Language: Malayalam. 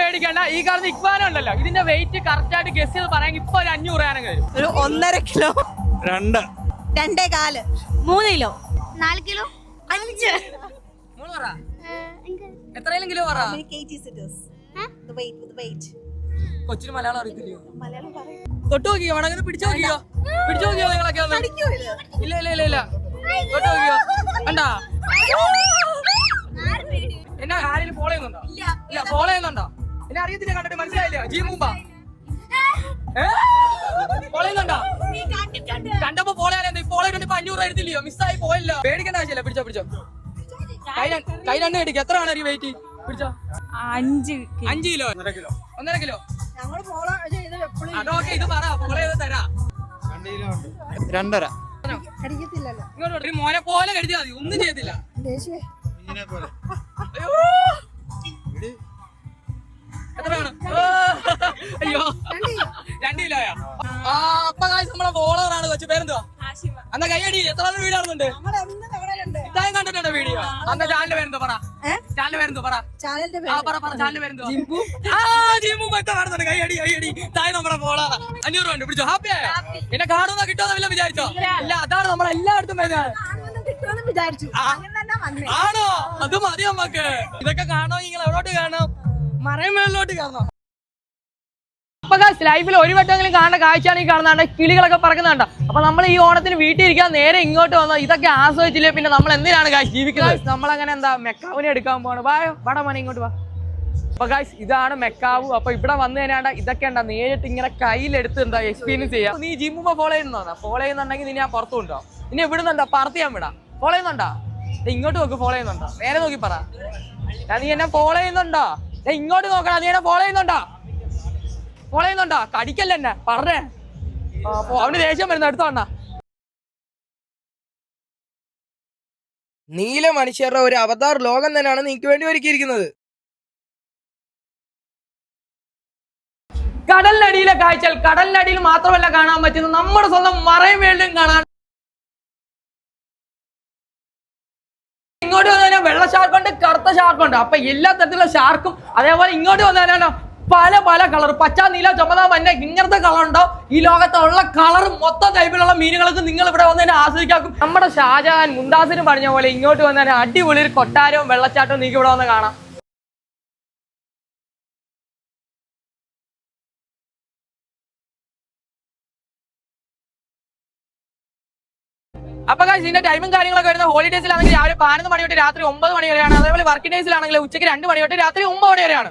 പേടിക്കണ്ട. ഈ കാണുന്ന ഇക്വാനോ ഉണ്ടല്ലോ. ഇതിന്റെ വെയിറ്റ് കറക്റ്റ് ആയിട്ട് ഗസ് ചെയ്ത് പറയാൻ ഇപ്പൊ ഒരു അഞ്ഞൂറ് ആണെങ്കിൽ വരും. ഒരു ഒന്നര കിലോ. രണ്ട്. രണ്ടേ കാൽ. മൂന്ന് കിലോ. നാല് കിലോ? അഞ്ച്. മോൾ പറ. എത്രയെങ്കിലും കിലോ പറ. കൊച്ചിന് മലയാളം അറിയത്തില്ലയോ? തൊട്ട് നോക്കിയോ? വേണമെങ്കിൽ പിടിച്ചു നോക്കിയോ? പിടിച്ചു നോക്കിയോ നിങ്ങളൊക്കെ ഒന്ന്? ഇല്ല ഇല്ല ഇല്ല ഇല്ല. തൊട്ട് നോക്കിയോ? കണ്ടാ? എന്നാ ആരെങ്കിലും ഫോളോ ചെയ്യുന്നുണ്ടോ? ഇല്ല. ഫോളോ ചെയ്യുന്നുണ്ടോ? എന്നെ അറിയത്തില്ല കണ്ടിട്ട്? മനസ്സിലായില്ല? ജീ മുമ്പ. ഫോളോ ചെയ്യുന്നുണ്ടോ കണ്ടപ്പോ പോളയാലെന്താ ഫോളോ ചെയ്തിട്ട് ഇപ്പൊ അഞ്ഞൂറ് എടുത്തില്ലയോ മിസ്സായി പോയല്ലോ. പേടിക്കേണ്ട ആവശ്യമില്ല. പിടിച്ചോ പിടിച്ചോ. കൈ രണ്ട്- കൈ രണ്ട് കടിക്കുക എത്ര ആണ് വെയിറ്റ് പിടിച്ചോ. അഞ്ച് അഞ്ച് കിലോ. ഒന്നര കിലോ. ഒന്നര കിലോ. അതൊക്കെ ഇത് പറ. ഫോളോ ചെയ്ത് തരാ. രണ്ടര. ഇങ്ങോട്ട് മോനെ പോലെ കരുതിയാ മതി. ഒന്നും ചെയ്തില്ല പോലെ. അയ്യോ. എത്രയാണ്? അയ്യോ. രണ്ട് കിലോയാ? ആ. അപ്പൊ കാശ് നമ്മളെ ഫോളോവർ ആണ് കൊച്ചു. പേരെന്തുവാ? അന്ന കൈയടി എത്ര വീഡിയോ ആണെന്നുണ്ട് ഇതായും കണ്ടിട്ടുണ്ട് വീഡിയോ? അന്ന ചാനൽ പേരെന്തോ പറ? ചാനൽ പേരെന്തോ പറ? ചാനലിന്റെ ആ പറ പറ പേരെന്തോ ആ ജിമ്മു എത്ര കാണുന്നുണ്ട്? കൈയടി കൈയടി താഴെ നമ്മുടെ ഫോളോവർ അഞ്ഞൂറ് രൂപ ഉണ്ട് പിടിച്ചോ ഹാപ്പി ആയോ എന്നെ കാണുന്ന കിട്ടുമെന്ന് വല്ല വിചാരിച്ചോ? ഇല്ല. അതാണ് നമ്മൾ എല്ലായിടത്തും വരുന്നത്. ആണോ? അത് മതി നമ്മക്ക്. ഇതൊക്കെ കാണോ നിങ്ങൾ എവിടോട്ട് കാണാം? മറയമേളിലോട്ട് കാണാം അപ്പൊ ലൈഫിൽ ഒരു വട്ടമെങ്കിലും കാണേണ്ട കാഴ്ചയാണ് ഈ കാണുന്നതാണ് കിളികളൊക്കെ പറക്കുന്നുണ്ട്. അപ്പൊ നമ്മൾ ഈ ഓണത്തിന് വീട്ടിൽ ഇരിക്കാൻ നേരെ ഇങ്ങോട്ട് വന്നോ ഇതൊക്കെ ആസ്വദിച്ചില്ലേ? പിന്നെ നമ്മൾ എന്തിനാണ് കാശ് ജീവിക്കുന്നത്? നമ്മളങ്ങനെ എന്താ മെക്കാവിനെ എടുക്കാൻ പോണ് വായോ വാടാ മോനെ ഇങ്ങോട്ട് വാ. അപ്പൊ ഗായ്സ് ഇതാണ് മെക്കാവ്. അപ്പൊ ഇവിടെ വന്നു കഴിഞ്ഞാണ്ട ഇതൊക്കെ ഉണ്ടാ നേരിട്ട് ഇങ്ങനെ കയ്യിലെടുത്ത് എന്താ എക്സ്പീരിയൻസ് ചെയ്യാം. നീ ജിമ്മുമ്പോ ഫോളോ ചെയ്യുന്നതാണ് ഫോളോ ചെയ്യുന്നുണ്ടെങ്കിൽ നീ ഞാൻ പുറത്തു കൊണ്ടോ ഇനി ഇവിടുന്നുണ്ടോ പറത്ത് ഞാൻ വിടാം. ഫോളോ ചെയ്യുന്നുണ്ടോ? ഇങ്ങോട്ട് നോക്ക് ഫോളോ ചെയ്യുന്നുണ്ടോ? നേരെ നോക്കി പറ. നീ എന്നെ ഫോളോ ചെയ്യുന്നുണ്ടോ? ഇങ്ങോട്ട് നോക്കടാ നീ എന്നെ ഫോളോ ചെയ്യുന്നുണ്ടോ? ഫോളോ ചെയ്യുന്നുണ്ടോ? കടിക്കല്ല എന്നെ? പറഞ്ഞേ. അവന് ദേഷ്യം വരുന്ന അടുത്ത വണ്ണ നീല മനുഷ്യരുടെ ഒരു അവതാർ ലോകം തന്നെയാണ് നീക്ക് വേണ്ടി ഒരുക്കിയിരിക്കുന്നത്. കടലിനടിയിലെ കാഴ്ചകൾ കടലിനടിയിൽ മാത്രമല്ല കാണാൻ പറ്റുന്നത്. നമ്മുടെ സ്വന്തം മറയും വേൾഡും കാണാൻ ഇങ്ങോട്ട് വന്നാൽ വെള്ള ഷാർക്കുണ്ട് കറുത്ത ഷാർക്കുണ്ട് അപ്പൊ എല്ലാ തരത്തിലുള്ള ഷാർക്കും അതേപോലെ ഇങ്ങോട്ട് വന്നാലോ പല പല കളർ പച്ച നീല ചുമത മഞ്ഞ ഇങ്ങനത്തെ കളർ ഉണ്ടോ? ഈ ലോകത്തുള്ള കളർ മൊത്തം ടൈപ്പിലുള്ള മീനുകൾക്ക് നിങ്ങൾ ഇവിടെ വന്നതിനെ ആസ്വദിക്കാക്കും. നമ്മുടെ ഷാജഹാൻ മുന്താസിനും പറഞ്ഞ പോലെ ഇങ്ങോട്ട് വന്നാൽ അടിപൊളി ഒരു കൊട്ടാരവും വെള്ളച്ചാട്ടവും നിങ്ങൾക്ക് ഇവിടെ വന്ന് കാണാം. അപ്പൊ കാശ് ഇതിന്റെ ടൈമും കാര്യങ്ങളൊക്കെ വരുന്ന ഹോളിഡേസിലാണെങ്കിൽ രാവിലെ പതിനൊന്ന് മണി തൊട്ട് രാത്രി ഒമ്പത് മണി വരെയാണ്. അതേപോലെ വർക്കിംഗ് ഡേയ്സിലാണെങ്കിൽ ഉച്ചയ്ക്ക് രണ്ട് മണി തൊട്ട് രാത്രി ഒമ്പത് മണി വരെയാണ്.